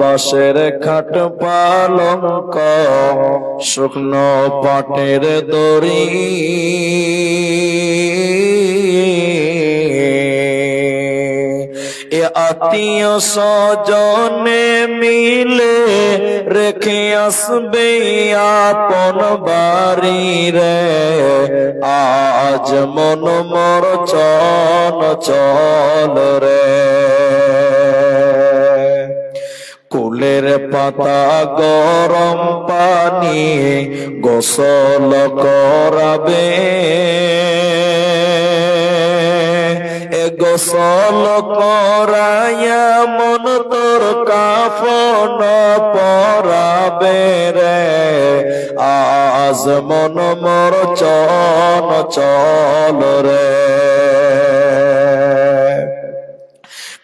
বাসের খাট পালঙ্ক, শুকনো পাটের দড়ি। আত্মীয় স্বজনে মিলে রেখে আসবে আপন বাড়ি রে। আজ মন মর চল চল রে। কুলের পাতা গরম পানি গোসল করাবে। এ গোসল করাইয়া মন তোর কাফন পরাবে রে। আজ মন মোর চল চল রে।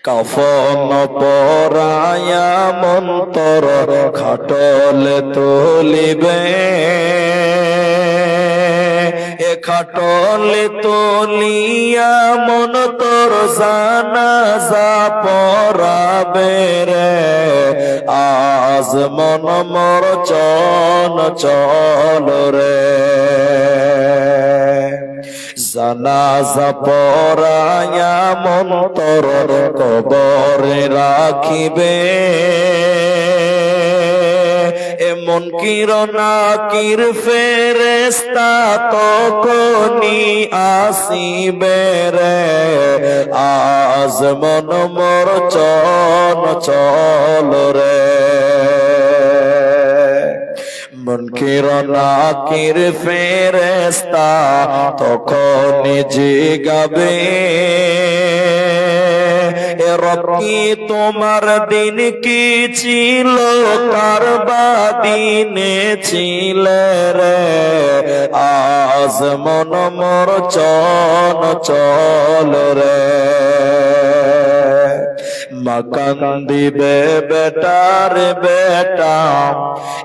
কাফন পরায়া মন্তর খাটলে তুলিবে। এ খাটলে তুলিয়া মন তোর জানাজা পরাবে রে আজ মন মোর চল চল রে জানাজা পরায়া মন্তর কবরে রাখিবে। এমন কিরণা কির ফেরেস্তা তখনি আসিবে রে। আজ মন মোর চল চল রে। মনকির নাকির ফেরেস্তা তখন জিগাবে এ রকি তোমার দিন কি ছিল? কারবা দিনে ছিল রে? আজ মন মোর চল রে। মাকান দিবে বেটার বেটা।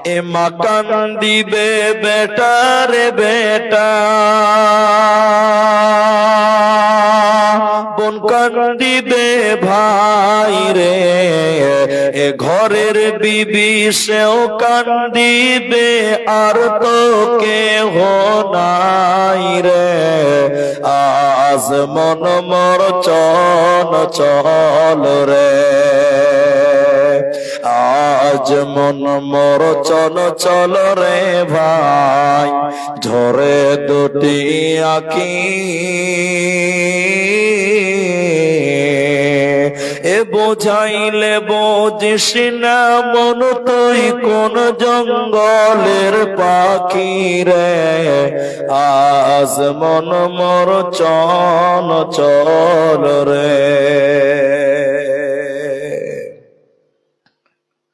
এ মাকান দিবে বেটার বেটা। বোন কান দিবে ভাই রে। এ ঘরের বিবি সেও কান দিবে আর তো কেহ নাই রে। আজ মন মর চল চল রে। আজ মন মর চল চল রে ভাই, ঝরে দুটি আঁকি। এ বোঝাইলে বোঝিস না মন তুই কোন জঙ্গলের পাখি রে? আজ মন মর চল চল রে।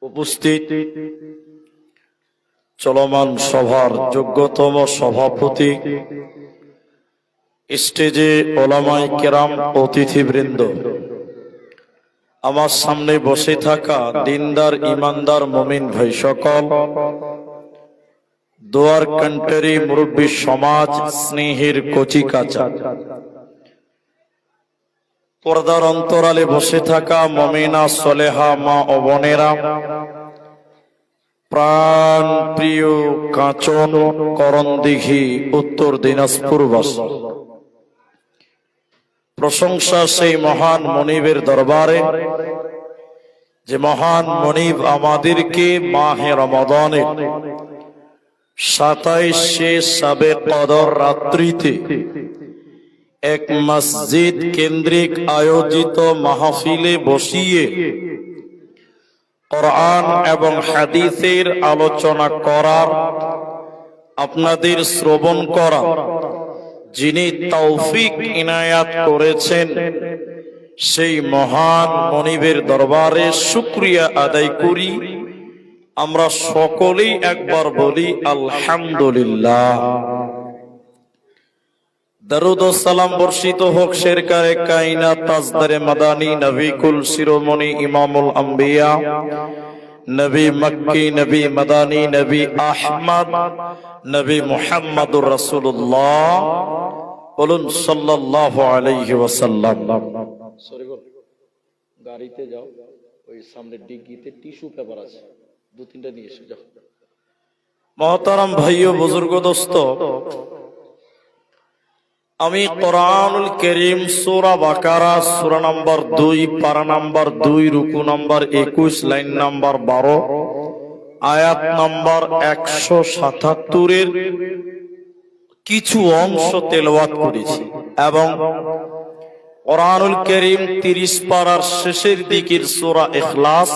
উপস্থিত চলমান সভার যোগ্যতম সভাপতি, স্টেজে ওলামাই কেরাম অতিথিবৃন্দ। আমার সামনে বসে থাকা দিনদার, ইমানদার, মমিন ভাই সকল। দোয়ার কান্টারি মুরব্বী সমাজ স্নেহের কচি কাচা। পর্দার অন্তরালে বসে থাকা মমিনা, সলেহা মা ও বোনেরা। প্রাণ প্রিয় কাঁচন করণদিঘি উত্তর দিনাজপুর বাসী। প্রশংসা সেই মহান মনিবের দরবারে, যে মহান মনিব আমাদেরকে মাহে রমাদানে সাতাইশে সাবে কদর রাত্রিতে এক মসজিদ কেন্দ্রিক আয়োজিত মাহফিলে বসিয়ে কোরআন এবং হাদিসের আলোচনা করার, আপনাদের শ্রবণ করা যিনি তৌফিক ইনায়াত করেছেন, সেই মহান মনিবের দরবারে শুক্রিয়া আদায় করি। আমরা সকলেই একবার বলি, আলহামদুলিল্লাহ। দরুদ বর্ষিত হোক শেরকারে কাইনা তাজদারে মাদানী, নবিকুল শিরোমণি, ইমামুল আম্বিয়া, নবী মক্কি, নবী মাদানী, নবী আহমদ, নবী মুহাম্মদুর রাসূলুল্লাহ। বলুন সাল্লাল্লাহু আলাইহি ওয়াসাল্লাম। গাড়িতে যাও ওই সামনে ডিগ্গিতে টিস্যু পেপার আছে। দু তিনটা নিয়ে এসে যাও। মহতারাম ভাই ও বুজুর্গ দোস্ত আমি কোরআনুল করিম সূরা বাকারা সূরা নাম্বার দুই পারা নাম্বার দুই রুকু নাম্বার একুশ লাইন নাম্বার বারো আয়াত নাম্বার একশো সাতাত্তরের কিছু অংশ তেলাওয়াত করেছি। এবং কোরআনুল করিম তিরিশ পারার শেষের দিকের সোরা ইখলাস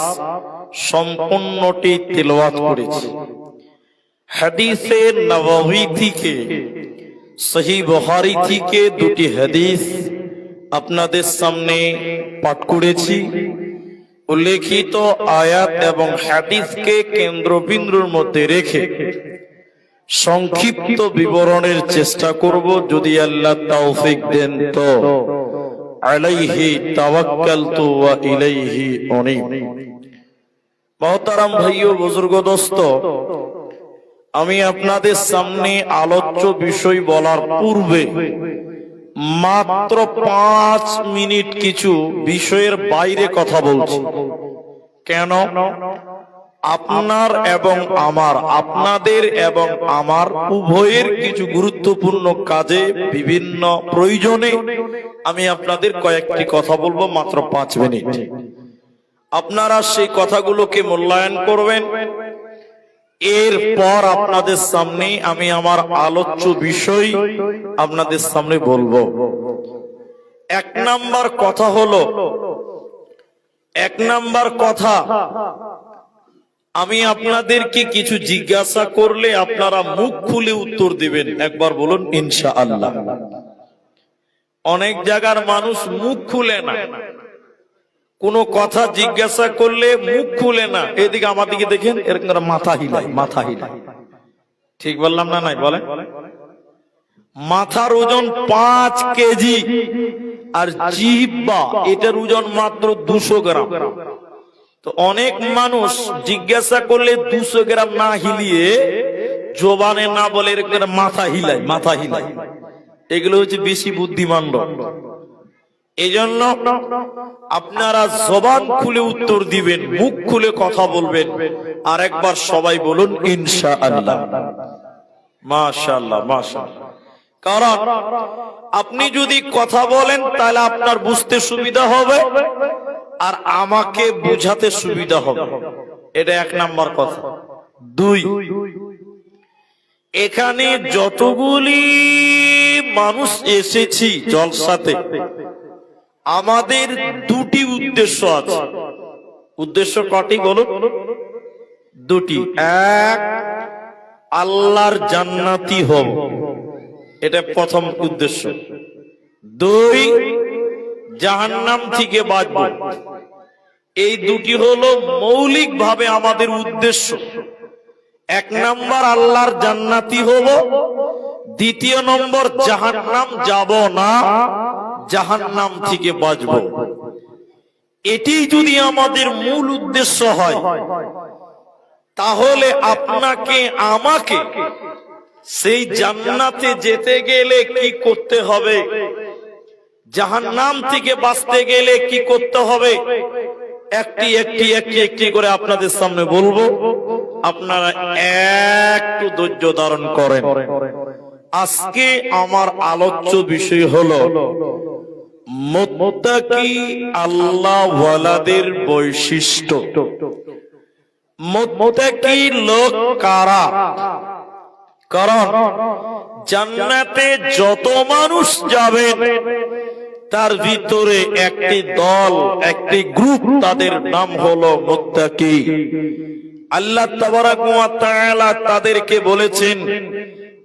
সম্পূর্ণটি তেলাওয়াত করেছি। হাদিসে নববী থেকে, সহি বুখারী থেকে দুটি হাদিস আপনাদের সামনে পাঠ করেছি। উল্লেখিত আয়াত এবং হাদিসকে কেন্দ্রবিন্দুর মধ্যে রেখে সংক্ষিপ্ত বিবরণের চেষ্টা করব, যদি আল্লাহ তৌফিক দেন তো। আলাইহি তাওয়াক্কালতু ওয়া ইলাইহি উনীব। মহতারাম ভাইও বুজুর্গ দোস্ত, আমি আপনাদের সামনে আলোচ্য বিষয় বলার পূর্বে মাত্র পাঁচ মিনিট কিছু বিষয়ের বাইরে কথা বলছি। কেন? আপনার এবং আমার, আপনাদের এবং আমার উভয়ের কিছু গুরুত্বপূর্ণ কাজে বিভিন্ন প্রয়োজনে আমি আপনাদের কয়েকটি কথা বলব মাত্র পাঁচ মিনিট। আপনারা সেই কথাগুলোকে মূল্যায়ন করবেন। এরপর আপনাদের সামনে আমি আমার আলোচ্য বিষয় আপনাদের সামনে বলব। এক নাম্বার কথা হলো, এক নাম্বার কথা আমি আপনাদেরকে কিছু জিজ্ঞাসা করলে আপনারা মুখ খুলে উত্তর দিবেন। একবার বলুন ইনশা আল্লাহ অনেক জায়গার মানুষ মুখ খুলে না। কোনো কথা জিজ্ঞাসা করলে মুখ খুলে না। এদিকে আমার দিকে দেখেন, এরকম মাথা হিলাই মাথা হিলাই। ঠিক বললাম না নাই? বলে মাথার ওজন পাঁচ কেজি আর জিহ্বা, এটার ওজন মাত্র দুশো গ্রাম। তো অনেক মানুষ জিজ্ঞাসা করলে দুশো গ্রাম না হিলিয়ে জোবানে না বলে মাথা হিলাই মাথা হিলাই এগুলো হচ্ছে বেশি বুদ্ধিমান লোক এই জন্য আপনারা জবান খুলে উত্তর দিবেন, মুখ খুলে কথা বলবেন, আর একবার সবাই বলুন ইনশা আল্লাহ মাশাল্লাহ মাশাল্লাহ কারণ আপনি যদি কথা বলেন, তাহলে আপনার বুঝতে সুবিধা হবে। আর আমাকে বুঝাতে সুবিধা হবে। এটা এক নাম্বার কথা। দুই, এখানে যতগুলি মানুষ এসেছি জলসাতে, আমাদের দুটি উদ্দেশ্য আছে। উদ্দেশ্য কটি বলুন? দুটি। এক, আল্লাহর জান্নাতি হব। এটা প্রথম উদ্দেশ্য। দুই জাহান্নাম থেকে বাঁচব। এই দুটি হলো মৌলিক ভাবে আমাদের উদ্দেশ্য। এক নম্বর আল্লাহর জান্নাতি হব। দ্বিতীয় নম্বর, জাহান্নাম যাব না, জাহান্নাম থেকে বাঁচব। এটি যদি আমাদের মূল উদ্দেশ্য হয়, তাহলে আপনাকে, আমাকে সেই জান্নাতে যেতে গেলে কি করতে হবে? জাহান্নাম থেকে বাঁচতে গেলে কি করতে হবে? একটি একটি একটি একটি করে আপনাদের সামনে বলব। আপনারা একটু ধৈর্য ধারণ করেন। আজকে আমার আলোচ্য বিষয় হলো, মোত্তাকি বৈশিষ্ট্য। লোক কারা? কারণ জান্নাতে যত মানুষ যাবে তার ভিতরে একটি দল, একটি গ্রুপ তাদের নাম হলো মুত্তাকি। আল্লাহ তাআলা তাদেরকে বলেছেন,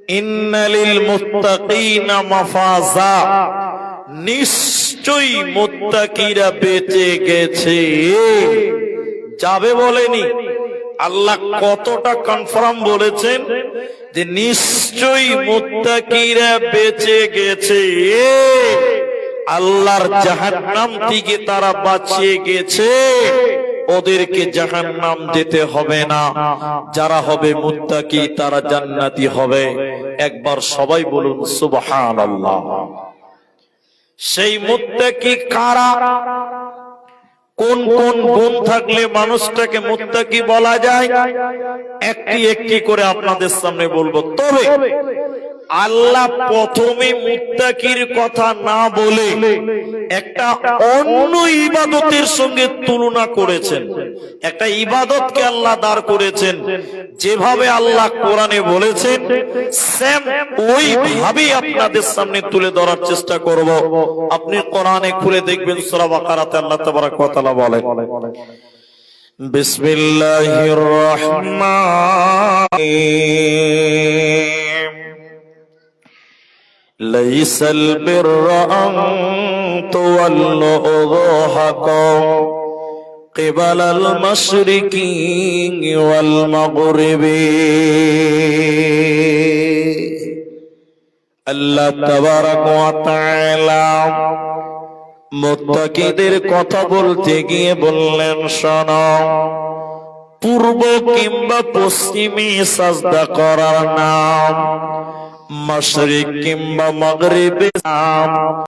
ইন্নালিল মুত্তাকিনা মাফাজা। নিশ্চয়ই মুত্তাকিরা বেঁচে গেছে। যাবে বলেনি। আল্লাহ কতটা কনফার্ম বলেছেন যে নিশ্চয়ই মুত্তাকিরা বেঁচে গেছে। আল্লাহর জাহান্নাম থেকে তারা বাঁচিয়ে গেছে। ওদেরকে জাহান্নাম যেতে হবে না। যারা হবে মুত্তাকি, তারা জান্নাতি হবে। একবার সবাই বলুন, সুবহানাল্লাহ। সেই মুত্তাকি কারা? কোন কোন গুণ থাকলে মানুষটাকে মুত্তাকি বলা যায়? একটি একটি করে আপনাদের সামনে বলব। তবে আল্লাহ প্রথমে মুত্তাকির কথা না বলে একটা অন্য ইবাদতের সঙ্গে তুলনা করেছেন। একটা ইবাদতকে আল্লাহ দাঁড় করেছেন। যেভাবে আল্লাহ কোরআনে বলেছেন সেম ওইভাবেই আপনাদের সামনে তুলে ধরার চেষ্টা করব। আপনি কোরআনে খুলে দেখবেন, সূরা বাকারাতে আল্লাহ তাআলা বলেন, বিসমিল্লাহির রহমানির ليس البر أن تولوا وجوهكم قبل المشرق والمغرب আল্লাহ তাবারাক ওয়া তাআলা মুত্তাকিদের কথা বলতে গিয়ে বললেন শোনো পূর্ব কিংবা পশ্চিমে সাজদা করার নাম মশরিক কিংবা মগরিবে